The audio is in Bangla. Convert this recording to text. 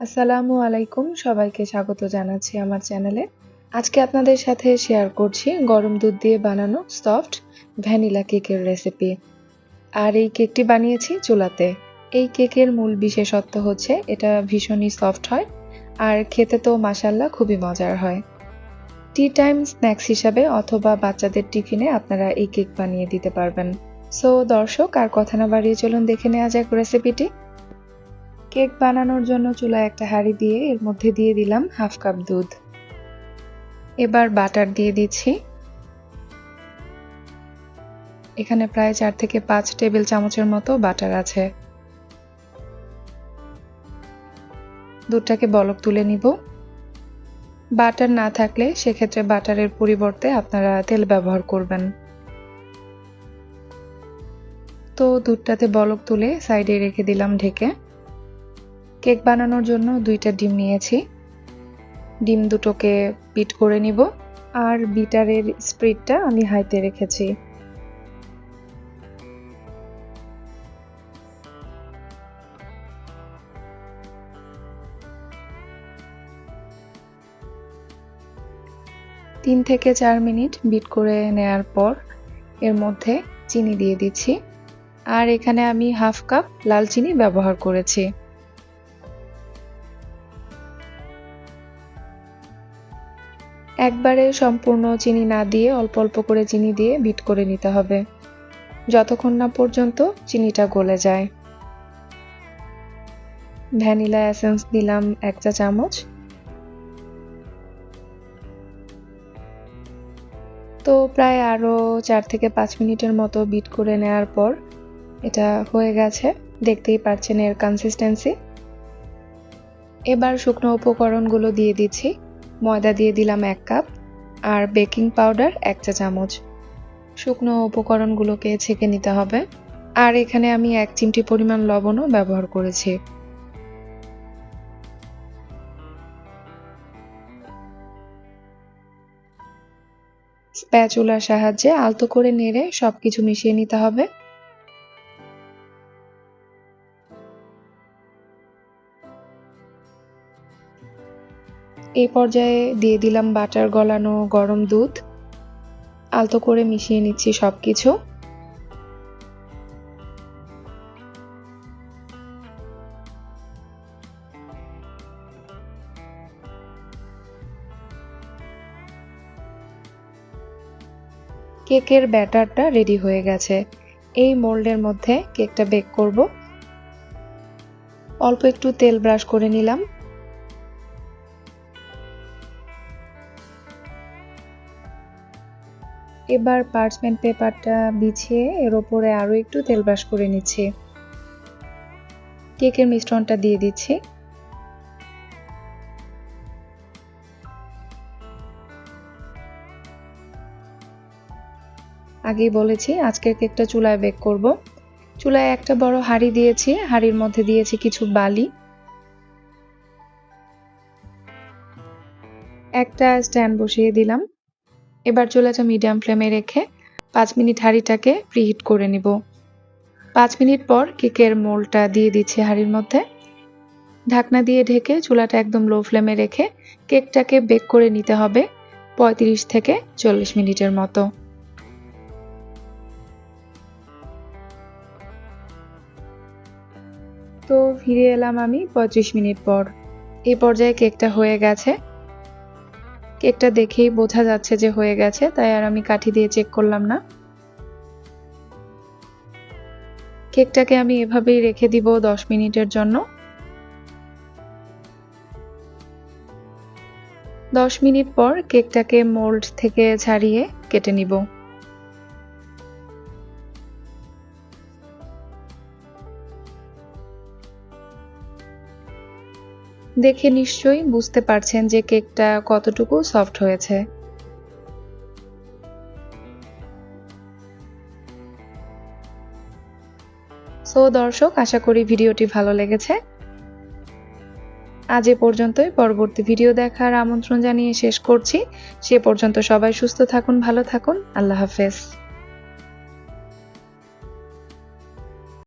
আসসালামু আলাইকুম। সবাইকে স্বাগত জানাচ্ছি আমার চ্যানেলে। আজকে আপনাদের সাথে শেয়ার করছি গরম দুধ দিয়ে বানানো সফট ভ্যানিলা কেকের রেসিপি আর এই কেকটি বানিয়েছি চুলাতে। এই কেকের মূল বিশেষত্ব হচ্ছে এটা ভীষণই সফট হয় আর খেতে তো মাসাল্লা খুবই মজার হয়। টি টাইম স্ন্যাক্স হিসাবে অথবা বাচ্চাদের টিফিনে আপনারা এই কেক বানিয়ে দিতে পারবেন। সো দর্শক, আর কথা না বাড়িয়ে চলুন দেখে নেওয়া যাক রেসিপিটি কেক বানানোর জন্য চুলায় একটা হাঁড়ি দিয়ে এর মধ্যে দিয়ে দিলাম হাফ কাপ দুধ। এবার বাটার দিয়ে দিচ্ছি। এখানে প্রায় চার থেকে পাঁচ টেবিল চামচের মতো বাটার আছে। দুধটাকে বলক তুলে নিব। বাটার না থাকলে সেক্ষেত্রে বাটারের পরিবর্তে আপনারা তেল ব্যবহার করবেন। তো দুধটাতে বলক তুলে সাইডে রেখে দিলাম ঢেকে। কেক বানানোর জন্য দুইটা ডিম নিয়েছি। ডিম দুটোকে বিট করে নিব আর বিটারের স্প্রিডটা আমি হাইতে রেখেছি। তিন থেকে চার মিনিট বিট করে নেয়ার পর এর মধ্যে চিনি দিয়ে দিচ্ছি। আর এখানে আমি হাফ কাপ লাল চিনি ব্যবহার করেছি। একবারে সম্পূর্ণ চিনি না দিয়ে, অল্প অল্প করে চিনি দিয়ে বিট করে নিতে হবে। যতক্ষণ না পর্যন্ত চিনিটা গলে যায়। ভ্যানিলা এসেন্স দিলাম এক চা চামচ। তো প্রায় আরও চার থেকে পাঁচ মিনিটের মতো বিট করে নেওয়ার পর এটা হয়ে গেছে। দেখতেই পাচ্ছেন এর কনসিস্টেন্সি এবার শুকনো উপকরণগুলো দিয়ে দিচ্ছি। ময়দা দিয়ে দিলাম এক কাপ আর বেকিং পাউডার এক চা চামচ। শুকনো উপকরণগুলোকে ছেঁকে নিতে হবে। আর এখানে আমি এক চিমটি পরিমাণ লবণও ব্যবহার করেছি। স্প্যাচুলার সাহায্যে আলতো করে নেড়ে সবকিছু মিশিয়ে নিতে হবে। এই পর্যায়ে দিয়ে দিলাম বাটার গলানো গরম দুধ। আলতো করে মিশিয়ে নিচ্ছি সব কিছু কেকের ব্যাটারটা রেডি হয়ে গেছে। এই মোল্ডের মধ্যে কেকটা বেক করব। অল্প একটু তেল ব্রাশ করে নিলাম। এবার পার্চমেন্ট পেপারটা বিছিয়ে এর ওপরে আরও একটু তেল ব্রাশ করে নিচ্ছি। কেকের মিশ্রণটা দিয়ে দিচ্ছি। আগেই বলেছি, আজকের কেকটা চুলায় বেক করব। চুলায় একটা বড় হাঁড়ি দিয়েছি, হাঁড়ির মধ্যে দিয়েছি কিছু বালি। একটা স্ট্যান্ড বসিয়ে দিলাম। এবার চলে চুলাটা মিডিয়াম ফ্লেমে রেখে পাঁচ মিনিট হাঁড়িটাকে প্রিহিট করে নিব। পাঁচ মিনিট পর কেকের মোলটা দিয়ে দিচ্ছি হাঁড়ির মধ্যে। ঢাকনা দিয়ে ঢেকে চুলাটা একদম লো ফ্লেমে রেখে কেকটাকে বেক করে নিতে হবে পঁয়ত্রিশ থেকে চল্লিশ মিনিটের মতো। তো ফিরে এলাম আমি পঁয়ত্রিশ মিনিট পর। এই পর্যায়ে কেকটা হয়ে গেছে। কেকটা দেখেই বোঝা যাচ্ছে যে হয়ে গেছে, তাই আর আমি কাঠি দিয়ে চেক করলাম না। কেকটাকে আমি এভাবেই রেখে দিব দশ মিনিটের জন্য। দশ মিনিট পর কেকটাকে মোল্ড থেকে ছাড়িয়ে কেটে নিব। দেখে নিশ্চয়ই বুঝতে পারছেন যে কেকটা কতটুকু সফট হয়েছে। সো দর্শক, আশা করি ভিডিওটি ভালো লেগেছে। আজ এ পর্যন্তই। পরবর্তী ভিডিও দেখার আমন্ত্রণ জানিয়ে শেষ করছি। সে পর্যন্ত সবাই সুস্থ থাকুন, ভালো থাকুন। আল্লাহ হাফেজ।